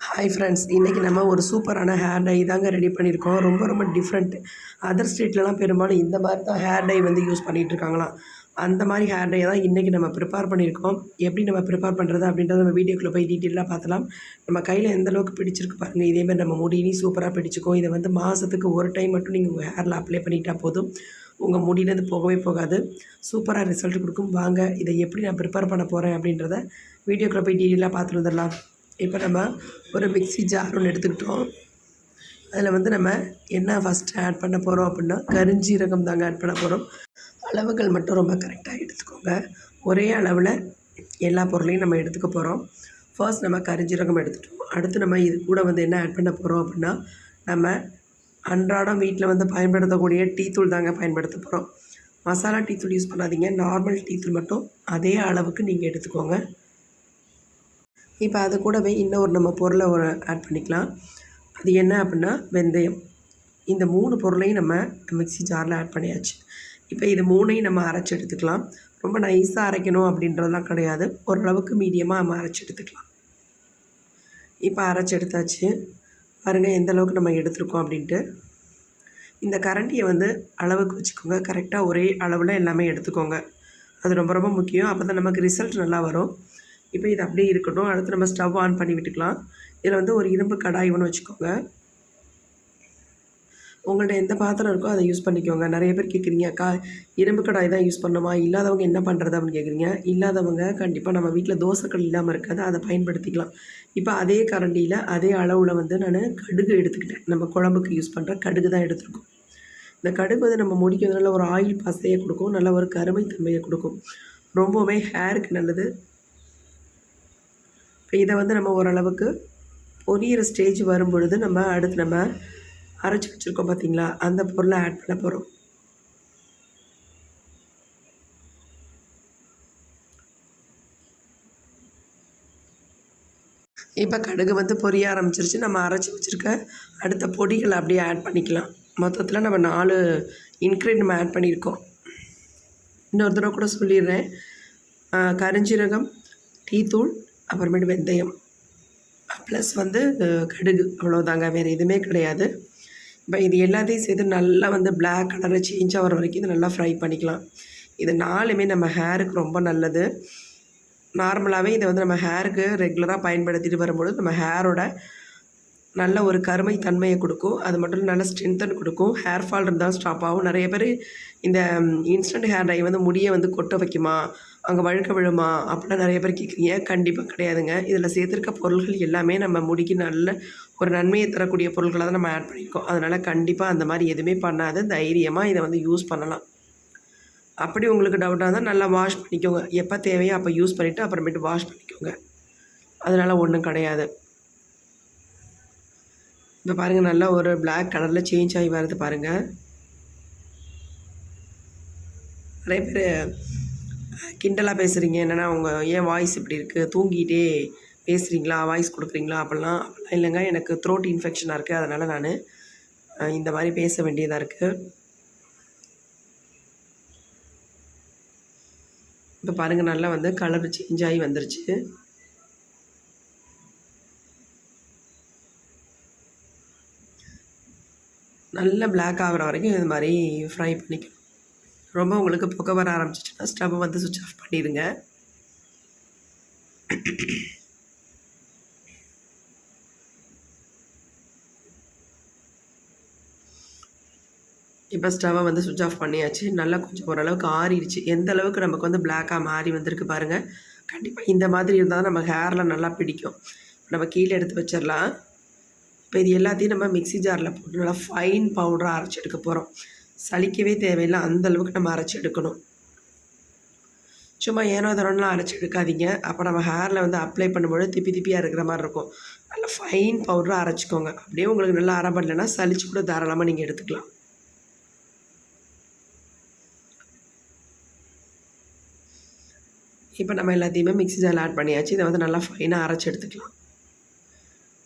Hi friends இன்றைக்கி நம்ம ஒரு சூப்பரான ஹேர் டை தாங்க ரெடி பண்ணியிருக்கோம். ரொம்ப ரொம்ப டிஃப்ரெண்ட் அதர் ஸ்டேட்லலாம் பெரும்பாலும் இந்த மாதிரி தான் ஹேர் டை வந்து யூஸ் பண்ணிகிட்டு இருக்காங்களாம். அந்த மாதிரி ஹேர் டை தான் இன்றைக்கி நம்ம ப்ரிப்பேர் பண்ணியிருக்கோம். எப்படி நம்ம ப்ரிப்பேர் பண்ணுறது அப்படின்றத நம்ம வீடியோக்குள்ளே போய் டீட்டெயிலாக பார்த்தலாம். நம்ம கையில் எந்த அளவுக்கு பிடிச்சிருக்கு பாருங்கள் இதேமாதிரி நம்ம முடியிலையும் சூப்பராக பிடிச்சிக்கும். இதை வந்து மாதத்துக்கு ஒரு டைம் மட்டும் நீங்கள் உங்கள் ஹேரில் அப்ளை பண்ணிட்டால் போதும். உங்கள் முடியிலேருந்து போகவே போகாது. சூப்பராக ரிசல்ட் கொடுக்கும். வாங்க இதை எப்படி நான் ப்ரிப்பேர் பண்ண போகிறேன் அப்படின்றத வீடியோக்குள்ளே போய் டீட்டெயிலாக பார்த்துட்டு வந்துடலாம். இப்போ நம்ம ஒரு மிக்சி ஜார் ஒன்று எடுத்துக்கிட்டோம். அதில் வந்து நம்ம என்ன ஃபஸ்ட்டு ஆட் பண்ண போகிறோம் அப்படின்னா கருஞ்சீரகம் தாங்க ஆட் பண்ண போகிறோம் அளவுகள் மட்டும் ரொம்ப கரெக்டாக எடுத்துக்கோங்க. ஒரே அளவில் எல்லா பொருளையும் நம்ம எடுத்துக்க போகிறோம் ஃபர்ஸ்ட் நம்ம கருஞ்சீரகம் எடுத்துட்டோம். அடுத்து நம்ம இது கூட வந்து என்ன ஆட் பண்ண போகிறோம் அப்படின்னா நம்ம அன்றாடம் வீட்டில் வந்து பயன்படுத்தக்கூடிய டீ தூள் தாங்க பயன்படுத்த போகிறோம் மசாலா டீ தூள் யூஸ் பண்ணாதீங்க. நார்மல் டீ தூள் மட்டும் அதே அளவுக்கு நீங்கள் எடுத்துக்கோங்க. இப்போ அது கூடவே இன்னொரு நம்ம பொருளை ஒரு ஆட் பண்ணிக்கலாம். அது என்ன அப்படின்னா வெந்தயம். இந்த மூணு பொருளையும் நம்ம மிக்ஸி ஜாரில் ஆட் பண்ணியாச்சு. இப்போ இது மூணையும் நம்ம அரைச்சி எடுத்துக்கலாம். ரொம்ப நைஸாக அரைக்கணும் அப்படின்றதெல்லாம் கிடையாது. ஓரளவுக்கு மீடியமாக நம்ம அரைச்சி எடுத்துக்கலாம். இப்போ அரைச்சி எடுத்தாச்சு. பாருங்கள் எந்த அளவுக்கு நம்ம எடுத்துருக்கோம் அப்படின்ட்டு. இந்த கரண்டியை வந்து அளவுக்கு வச்சுக்கோங்க. கரெக்டாக ஒரே அளவில் எல்லாமே எடுத்துக்கோங்க. அது ரொம்ப ரொம்ப முக்கியம். அப்போ தான் நமக்கு ரிசல்ட் நல்லா வரும். இப்போ இது அப்படியே இருக்கட்டும். அடுத்து நம்ம ஸ்டவ் ஆன் பண்ணி விட்டுக்கலாம். இதில் வந்து ஒரு இரும்பு கடாய் ஒன்று வச்சுக்கோங்க. உங்கள்கிட்ட எந்த பாத்திரம் இருக்கோ அதை யூஸ் பண்ணிக்கோங்க. நிறைய பேர் கேட்குறீங்க அக்கா இரும்பு கடாய் தான் யூஸ் பண்ணுமா? இல்லாதவங்க என்ன பண்ணுறது அப்படின்னு கேட்குறீங்க. இல்லாதவங்க கண்டிப்பாக நம்ம வீட்டில் தோசைக்கல் இல்லாமல் இருக்காது. அதை பயன்படுத்திக்கலாம். இப்போ அதே கரண்டியில் அதே அளவில் வந்து நான் கடுகு எடுத்துக்கிட்டேன். நம்ம குழம்புக்கு யூஸ் பண்ணுற கடுகு தான் எடுத்துருக்கோம். இந்த கடுகு வந்து நம்ம முடிக்கிறது நல்ல ஒரு ஆயில் பசையை கொடுக்கும். நல்ல ஒரு கருமை தன்மையை கொடுக்கும். ரொம்பவுமே ஹேருக்கு நல்லது. இதை வந்து நம்ம ஓரளவுக்கு பொரியிற ஸ்டேஜ் வரும் பொழுது நம்ம அடுத்து நம்ம அரைச்சி வச்சுருக்கோம் பார்த்தீங்களா அந்த பொருளை ஆட் பண்ண போகிறோம் இப்போ கடுகு வந்து பொரிய ஆரம்பிச்சிருச்சு. நம்ம அரைச்சி வச்சுருக்க அடுத்த பொடிகளை அப்படியே ஆட் பண்ணிக்கலாம். மொத்தத்தில் நம்ம நாலு இன்க்ரீட் நம்ம ஆட் பண்ணியிருக்கோம். இன்னொரு தடவை கூட சொல்லிடுறேன். கருஞ்சீரகம் டீத்தூள் அப்புறமேட்டு வெந்தயம். ப்ளஸ் வந்து கடுகு. அவ்வளோதாங்க வேறு எதுவுமே கிடையாது. இப்போ இது எல்லாத்தையும் சேர்த்து நல்லா வந்து பிளாக் கலரில் சேஞ்ச் ஆகிற வரைக்கும் இது நல்லா ஃப்ரை பண்ணிக்கலாம். இது நாலுமே நம்ம ஹேருக்கு ரொம்ப நல்லது. நார்மலாகவே இதை வந்து நம்ம ஹேருக்கு ரெகுலராக பயன்படுத்திட்டு வரும்பொழுது நம்ம ஹேரோட நல்ல ஒரு கருமை தன்மையை கொடுக்கும். அது மட்டும் நல்ல ஸ்ட்ரென்த்தன் கொடுக்கும். ஹேர் ஃபால் இருந்தால் ஸ்டாப் ஆகும். நிறைய பேர் இந்த இன்ஸ்டன்ட் ஹேர் டை வந்து முடியை வந்து கொட்ட வைக்குமா? அங்கே வழுக்க விழுமா? அப்படிலாம் நிறைய பேர் கேட்குறீங்க கண்டிப்பாக கிடையாதுங்க. இதில் சேர்த்துருக்க பொருள்கள் எல்லாமே நம்ம முடிக்கு நல்ல ஒரு நன்மையை தரக்கூடிய பொருட்களாக தான் நம்ம ஆட் பண்ணியிருக்கோம் அதனால் கண்டிப்பாக அந்த மாதிரி எதுவுமே பண்ணாத தைரியமாக இதை வந்து யூஸ் பண்ணலாம். அப்படி உங்களுக்கு டவுட்டாக இருந்தால் நல்லா வாஷ் பண்ணிக்கோங்க. எப்போ தேவையோ அப்போ யூஸ் பண்ணிவிட்டு அப்புறமேட்டு வாஷ் பண்ணிக்கோங்க. அதனால் ஒன்றும் கிடையாது. இப்போ பாருங்கள் நல்லா ஒரு பிளாக் கலரில் சேஞ்ச் ஆகி வருது பாருங்கள் நிறைய பேர் கிண்டலாக பேசுகிறீங்க என்னென்னா உங்கள் ஏன் வாய்ஸ் இப்படி இருக்குது தூங்கிட்டே பேசுகிறீங்களா வாய்ஸ் கொடுக்குறீங்களா? அப்படிலாம் அப்படிலாம் இல்லைங்க. எனக்கு த்ரோட் இன்ஃபெக்ஷனாக இருக்குது அதனால் நான் இந்த மாதிரி பேச வேண்டியதாக இருக்குது இப்போ பாருங்கள் நல்லா வந்து கலர் சேஞ்ச் ஆகி வந்துருச்சு. நல்ல பிளாக் ஆகிற வரைக்கும் இது மாதிரி ஃப்ரை பண்ணிக்கணும். ரொம்ப உங்களுக்கு புகை வர ஆரம்பிச்சிச்சுன்னா ஸ்டவ்வை வந்து சுவிட்ச் ஆஃப் பண்ணிடுங்க. இப்போ ஸ்டவ்வை வந்து சுவிட்ச் ஆஃப் பண்ணியாச்சு. நல்லா கொஞ்சம் ஓரளவுக்கு ஆறிடுச்சு. எந்த அளவுக்கு நமக்கு வந்து பிளாக்காக மாறி வந்திருக்கு பாருங்கள் கண்டிப்பாக இந்த மாதிரி இருந்தால் நம்ம ஹேரில் நல்லா பிடிக்கும். நம்ம கீழே எடுத்து வச்சிடலாம். இப்போ இது எல்லாத்தையும் நம்ம மிக்ஸி ஜாரில் போட்டு நல்லா ஃபைன் பவுடராக அரைச்சி எடுக்க போகிறோம் சலிக்கவே தேவையில்லை அந்த அளவுக்கு நம்ம அரைச்சி எடுக்கணும். சும்மா ஏனோ தரோலாம் அரைச்சி எடுக்காதீங்க. அப்போ நம்ம ஹேரில் வந்து அப்ளை பண்ணும்போது திப்பி திப்பியாக இருக்கிற மாதிரி இருக்கும். நல்லா ஃபைன் பவுடராக அரைச்சிக்கோங்க. அப்படியே உங்களுக்கு நல்லா அரைப்படலைன்னா சளிச்சு கூட தாராளமாக நீங்கள் எடுத்துக்கலாம். இப்போ நம்ம எல்லாத்தையுமே மிக்ஸி ஜாரில் ஆட் பண்ணியாச்சு. இதை வந்து நல்லா ஃபைனாக அரைச்சி எடுத்துக்கலாம்.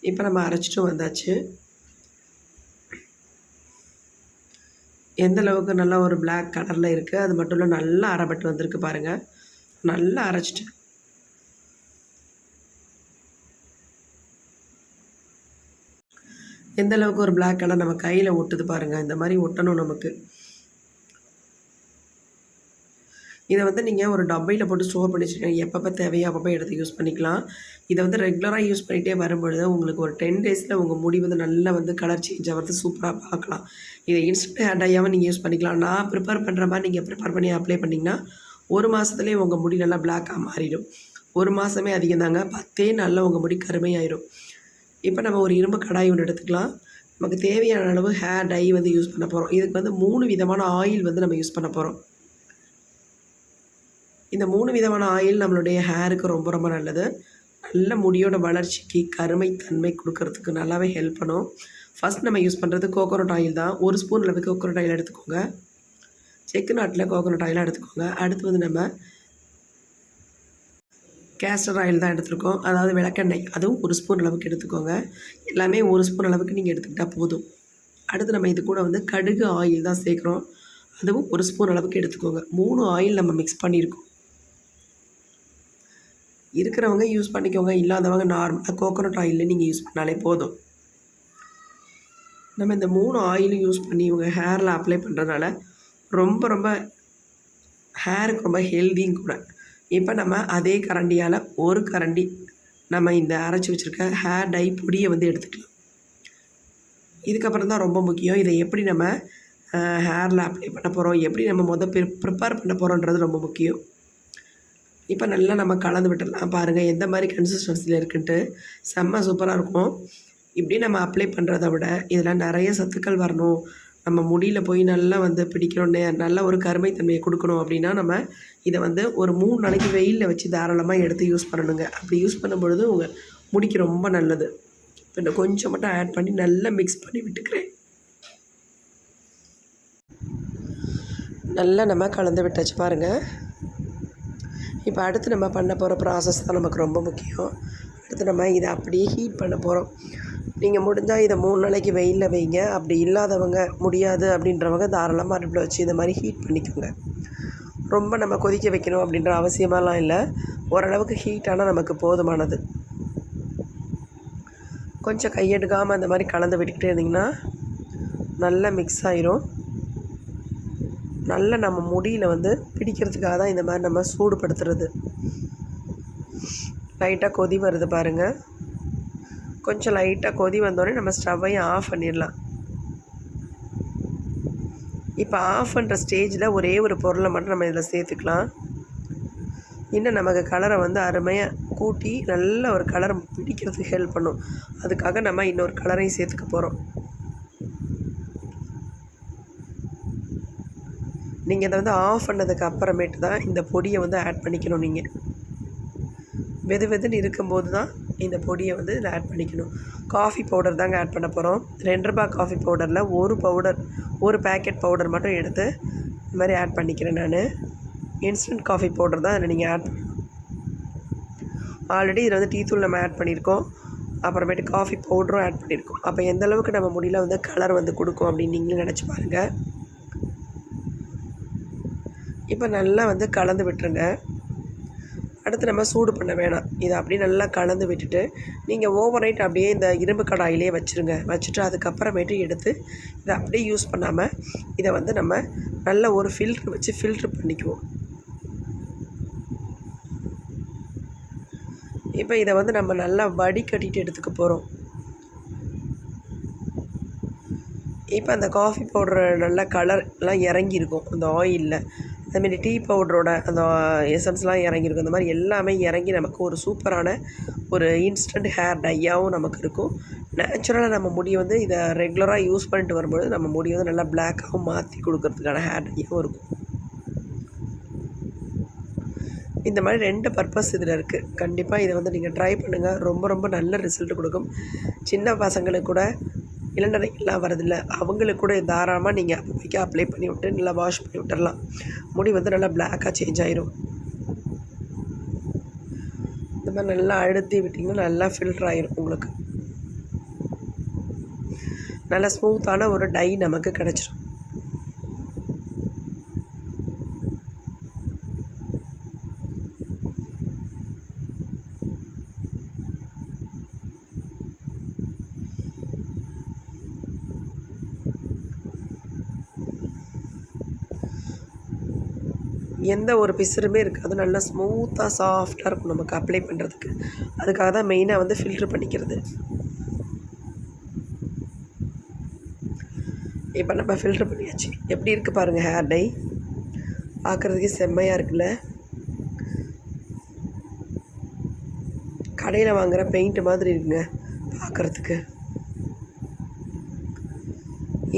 இப்போ நம்ம அரைச்சிட்டும் வந்தாச்சு. எந்த அளவுக்கு நல்லா ஒரு பிளாக் கலரில் இருக்குது அது மட்டும் இல்லை நல்லா அரைப்பட்டு வந்திருக்கு பாருங்கள் நல்லா அரைச்சிட்டு. எந்த அளவுக்கு ஒரு பிளாக் கலர் நம்ம கையில் ஒட்டுது பாருங்கள் இந்த மாதிரி ஒட்டணும் நமக்கு. இதை வந்து நீங்கள் ஒரு டப்பையில் போட்டு ஸ்டோர் பண்ணி வச்சுருக்கீங்க. எப்பப்போ தேவையோ அப்பப்போ எடுத்து யூஸ் பண்ணிக்கலாம். இதை வந்து ரெகுலராக யூஸ் பண்ணிகிட்டே வரும்பொழுது உங்களுக்கு ஒரு டென் டேஸில் உங்கள் முடி வந்து நல்லா வந்து கலர் சேஞ்ச் ஆகிறது சூப்பராக பார்க்கலாம். இதை இன்ஸ்டன்ட் ஹேர் டையாகவும் நீங்கள் யூஸ் பண்ணிக்கலாம். நான் ப்ரிப்பேர் பண்ணுற மாதிரி நீங்கள் ப்ரிப்பேர் பண்ணி அப்ளை பண்ணிங்கன்னா ஒரு மாதத்துலேயே உங்கள் முடி நல்லா பிளாக்காக மாறிடும். ஒரு மாதமே அதிகம் தாங்க. பத்தே நாளில் உங்கள் முடி கருமையாயிடும் இப்போ நம்ம ஒரு இரும்பு கடாய் ஒன்று எடுத்துக்கலாம். நமக்கு தேவையான அளவு ஹேர் டை வந்து யூஸ் பண்ண போகிறோம் இதுக்கு வந்து மூணு விதமான ஆயில் வந்து நம்ம யூஸ் பண்ண போகிறோம் இந்த மூணு விதமான ஆயில் நம்மளுடைய ஹேருக்கு ரொம்ப ரொம்ப நல்லது. நல்ல முடியோட வளர்ச்சிக்கு கருமை தன்மை கொடுக்கறதுக்கு நல்லாவே ஹெல்ப் பண்ணும். ஃபஸ்ட் நம்ம யூஸ் பண்ணுறது கோகோனட் ஆயில் தான். ஒரு ஸ்பூன் அளவுக்கு கோகோனட் ஆயில் எடுத்துக்கோங்க. செக்கு நாட்டில் கோகோனட் ஆயிலாக எடுத்துக்கோங்க. அடுத்து வந்து நம்ம கேஸ்டர் ஆயில் தான் எடுத்துருக்கோம். அதாவது விளக்கெண்ணெய். அதுவும் ஒரு ஸ்பூன் அளவுக்கு எடுத்துக்கோங்க. எல்லாமே ஒரு ஸ்பூன் அளவுக்கு நீங்கள் எடுத்துக்கிட்டால் போதும். அடுத்து நம்ம இது கூட வந்து கடுகு ஆயில் தான் சேர்க்குறோம். அதுவும் ஒரு ஸ்பூன் அளவுக்கு எடுத்துக்கோங்க. மூணு ஆயில் நம்ம மிக்ஸ் பண்ணியிருக்கோம். இருக்கிறவங்க யூஸ் பண்ணிக்கோங்க. இல்லாதவங்க நார்மலாக கோகோனட் ஆயிலில் நீங்கள் யூஸ் பண்ணாலே போதும். நம்ம இந்த மூணு ஆயிலும் யூஸ் பண்ணி இவங்க ஹேரில் அப்ளை பண்ணுறதுனால ரொம்ப ரொம்ப ஹேருக்கு ரொம்ப ஹெல்தியும் கூட. இப்போ நம்ம அதே கரண்டியால் ஒரு கரண்டி நம்ம இந்த அரைச்சி வச்சுருக்க ஹேர் டை பொடியை வந்து எடுத்துக்கலாம். இதுக்கப்புறம் தான் ரொம்ப முக்கியம். இதை எப்படி நம்ம ஹேரில் அப்ளை பண்ண போகிறோம் எப்படி நம்ம மொதல் ப்ரிப்பேர் பண்ண போகிறோன்றது ரொம்ப முக்கியம். இப்போ நல்லா நம்ம கலந்து விட்டுடலாம். பாருங்கள் எந்த மாதிரி கன்சிஸ்டன்சியில் இருக்குன்ட்டு. செம்ம சூப்பராக இருக்கும். இப்படி நம்ம அப்ளை பண்ணுறத விட இதில் நிறைய சத்துக்கள் வரணும். நம்ம முடியில் போய் நல்லா வந்து பிடிக்கணும்னு நல்ல ஒரு கருமைத்தன்மையை கொடுக்கணும் அப்படின்னா நம்ம இதை வந்து ஒரு மூணு நாளைக்கு வெயிலில் வச்சு தாராளமாக எடுத்து யூஸ் பண்ணணுங்க. அப்படி யூஸ் பண்ணும்பொழுது உங்கள் முடிக்கு ரொம்ப நல்லது. இப்போ இன்னும் கொஞ்சம் மட்டும் ஆட் பண்ணி நல்லா மிக்ஸ் பண்ணி விட்டுக்கிறேன். நல்லா நம்ம கலந்து விட்டாச்சு பாருங்கள் இப்போ அடுத்து நம்ம பண்ண போகிற ப்ராசஸ் தான் நமக்கு ரொம்ப முக்கியம். அடுத்து நம்ம இதை அப்படியே ஹீட் பண்ண போகிறோம். நீங்கள் முடிஞ்சால் இதை மூணு நாளைக்கு வெயிலில் வைங்க. அப்படி இல்லாதவங்க முடியாது அப்படின்றவங்க தாராளமாக அடுப்பில் வச்சு இந்த மாதிரி ஹீட் பண்ணிக்கோங்க. ரொம்ப நம்ம கொதிக்க வைக்கணும் அப்படின்ற அவசியமெல்லாம் இல்லை. ஓரளவுக்கு ஹீட்டான நமக்கு போதுமானது. கொஞ்சம் கையெடுக்காமல் அந்த மாதிரி கலந்து விட்டுக்கிட்டே இருந்திங்கன்னா நல்லா மிக்ஸ் ஆயிரும். நல்ல நம்ம முடியில் வந்து பிடிக்கிறதுக்காக தான் இந்த மாதிரி நம்ம சூடுபடுத்துறது. லைட்டாக கொதி வருது பாருங்கள் கொஞ்சம் லைட்டாக கொதி வந்தோடனே நம்ம ஸ்டவ்வையும் ஆஃப் பண்ணிடலாம். இப்போ ஆஃப் பண்ணுற ஸ்டேஜில் ஒரே ஒரு பொருளை மட்டும் நம்ம இதில் சேர்த்துக்கலாம். இன்னும் நமக்கு கலரை வந்து அருமையாக கூட்டி நல்ல ஒரு கலரை பிடிக்கிறதுக்கு ஹெல்ப் பண்ணும். அதுக்காக நம்ம இன்னொரு கலரையும் சேர்த்துக்க போகிறோம் நீங்கள் இதை வந்து ஆஃப் பண்ணதுக்கு அப்புறமேட்டு தான் இந்த பொடியை வந்து ஆட் பண்ணிக்கணும் நீங்கள் வெது வெதுன்னு இருக்கும்போது தான் இந்த பொடியை வந்து இதில் ஆட் பண்ணிக்கணும். காஃபி பவுடர் தாங்க ஆட் பண்ண போகிறோம் ரெண்டு ரூபா காஃபி பவுடரில் ஒரு பவுடர் ஒரு பேக்கெட் பவுடர் மட்டும் எடுத்து இந்த மாதிரி ஆட் பண்ணிக்கிறேன் நான். இன்ஸ்டன்ட் காஃபி பவுடர் தான் அதில் நீங்கள் ஆட் பண்ணணும் ஆல்ரெடி இதில் வந்து டீ தூள் நம்ம ஆட் பண்ணியிருக்கோம். அப்புறமேட்டு காஃபி பவுடரும் ஆட் பண்ணியிருக்கோம். அப்போ எந்தளவுக்கு நம்ம முடியல வந்து கலர் வந்து கொடுக்கும் அப்படின்னு நீங்களும் நினச்சி பாருங்கள் இப்போ நல்லா வந்து கலந்து விட்டுருங்க. அடுத்து நம்ம சூடு பண்ண வேணாம். இதை அப்படியே நல்லா கலந்து விட்டுட்டு நீங்கள் ஓவர் நைட் அப்படியே இந்த இரும்பு கடாயிலே வச்சுருங்க. வச்சுட்டு அதுக்கப்புறமேட்டு எடுத்து இதை அப்படியே யூஸ் பண்ணாமல் இதை வந்து நம்ம நல்ல ஒரு ஃபில்ட்ரு வச்சு ஃபில்ட்ரு பண்ணிக்குவோம். இப்போ இதை வந்து நம்ம நல்லா வடிகட்டிட்டு எடுத்துக்க போகிறோம் இப்போ அந்த காஃபி பவுடர் நல்லா கலர்லாம் இறங்கியிருக்கும். அந்த ஆயிலில் அதுமாரி டீ பவுடரோட அந்த எசன்ஸ்லாம் இறங்கியிருக்கும் இந்த மாதிரி எல்லாமே இறங்கி நமக்கு ஒரு சூப்பரான ஒரு இன்ஸ்டன்ட் ஹேர் டையாகவும் நமக்கு இருக்கும். நேச்சுரலாக நம்ம முடியை வந்து இதை ரெகுலராக யூஸ் பண்ணிட்டு வரும்போது நம்ம முடியை வந்து நல்லா பிளாக்காகவும் மாற்றி கொடுக்கறதுக்கான ஹேர் டையாகவும் இருக்கும். இந்த மாதிரி ரெண்டு பர்பஸ் இதில் இருக்குது கண்டிப்பாக இதை வந்து நீங்கள் ட்ரை பண்ணுங்கள் ரொம்ப ரொம்ப நல்ல ரிசல்ட் கொடுக்கும். சின்ன பசங்களுக்கு கூட இளநரைகள்லாம் வரதில்லை. அவங்களுக்கு கூட தாராளமாக நீங்கள் அப்போதைக்கு அப்ளை பண்ணி விட்டு நல்லா வாஷ் பண்ணி விட்டுடலாம் முடி வந்து நல்லா பிளாக்காக சேஞ்ச் ஆயிரும். இந்த மாதிரி நல்லா அழுத்தி விட்டிங்கன்னா நல்லா ஃபில்டர் ஆகிரும் உங்களுக்கு. நல்லா ஸ்மூத்தான ஒரு டை நமக்கு கிடச்சிரும். எந்த ஒரு பிசுறுமே இருக்காது. நல்லா ஸ்மூத்தாக சாஃப்டாக இருக்கும் நமக்கு அப்ளை பண்ணுறதுக்கு அதுக்காக தான் மெயினாக வந்து ஃபில்ட்ரு பண்ணிக்கிறது. இப்போ நம்ம ஃபில்ட்ரு பண்ணியாச்சு. எப்படி இருக்குது பாருங்கள் ஹேர் டை பார்க்குறதுக்கே செம்மையாக இருக்குல்ல? கடையில் வாங்குகிற பெயிண்ட் மாதிரி இருக்குங்க பார்க்குறதுக்கு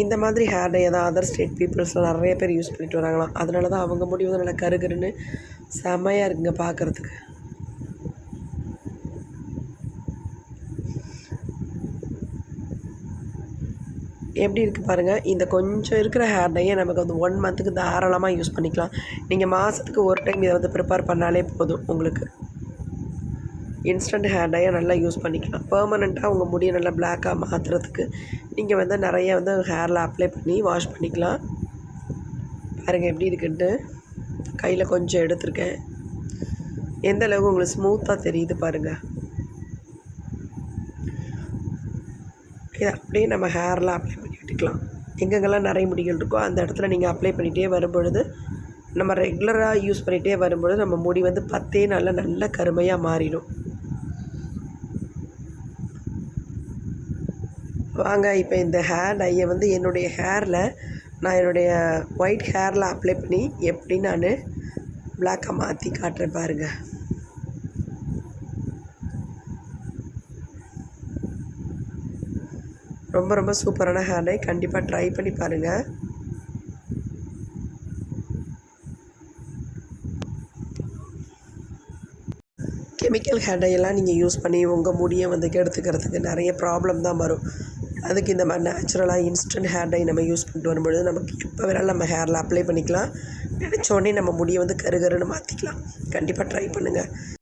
இந்த மாதிரி ஹேர் டை தான் அதர் ஸ்டேட் பீப்புள்ஸ்லாம் நிறைய பேர் யூஸ் பண்ணிட்டு வராங்களாம். அதனால தான் அவங்க முடி வந்து நல்லா கருகருன்னு செம்மையாக இருக்குங்க பார்க்குறதுக்கு எப்படி இருக்குது பாருங்கள் இந்த கொஞ்சம் இருக்கிற ஹேர் டையை நமக்கு வந்து ஒன் மந்த்துக்கு தாராளமாக யூஸ் பண்ணிக்கலாம். நீங்கள் மாதத்துக்கு ஒரு டைம் இதை வந்து ப்ரிப்பேர் பண்ணாலே போதும் உங்களுக்கு. இன்ஸ்டன்ட் ஹேர் டையை நல்லா யூஸ் பண்ணிக்கலாம். பர்மனெண்ட்டாக உங்கள் முடியை நல்லா பிளாக்காக மாற்றுறதுக்கு நீங்கள் வந்து நிறைய வந்து ஹேரில் அப்ளை பண்ணி வாஷ் பண்ணிக்கலாம். பாருங்கள் எப்படி இருக்குன்ட்டு. கையில் கொஞ்சம் எடுத்திருக்கேன். எந்த அளவுக்கு உங்களுக்கு ஸ்மூத்தாக தெரியுது பாருங்கள் இதை அப்படியே நம்ம ஹேரில் அப்ளை பண்ணி விட்டுக்கலாம். எங்கெங்கெல்லாம் நிறைய முடிகள் இருக்கோ அந்த இடத்துல நீங்கள் அப்ளை பண்ணிகிட்டே வரும்பொழுது நம்ம ரெகுலராக யூஸ் பண்ணிகிட்டே வரும்பொழுது நம்ம முடி வந்து பத்தே நாளில் நல்ல கருமையாக மாறிடும். வாங்க இப்போ இந்த ஹேர் டையை வந்து என்னுடைய ஹேரில் நான் என்னுடைய ஒயிட் ஹேரில் அப்ளை பண்ணி எப்படி நான் பிளாக்காக மாற்றி காட்டுறேன் பாருங்கள் ரொம்ப ரொம்ப சூப்பரான ஹேர் டை கண்டிப்பாக ட்ரை பண்ணி பாருங்கள் கெமிக்கல் ஹேர் எல்லாம் நீங்கள் யூஸ் பண்ணி உங்கள் முடியை வந்து கெடுத்துக்கிறதுக்கு நிறைய ப்ராப்ளம் தான் வரும். அதுக்கு இந்த மாதிரி நேச்சுரலாக இன்ஸ்டன்ட் ஹேர் டை நம்ம யூஸ் பண்ணிட்டு வரும்பொழுது நமக்கு எப்போ வேணாலும் நம்ம ஹேரில் அப்ளை பண்ணிக்கலாம். நினச்சோடனே நம்ம முடியை வந்து கருகருன்னு மாற்றிக்கலாம் கண்டிப்பாக ட்ரை பண்ணுங்கள்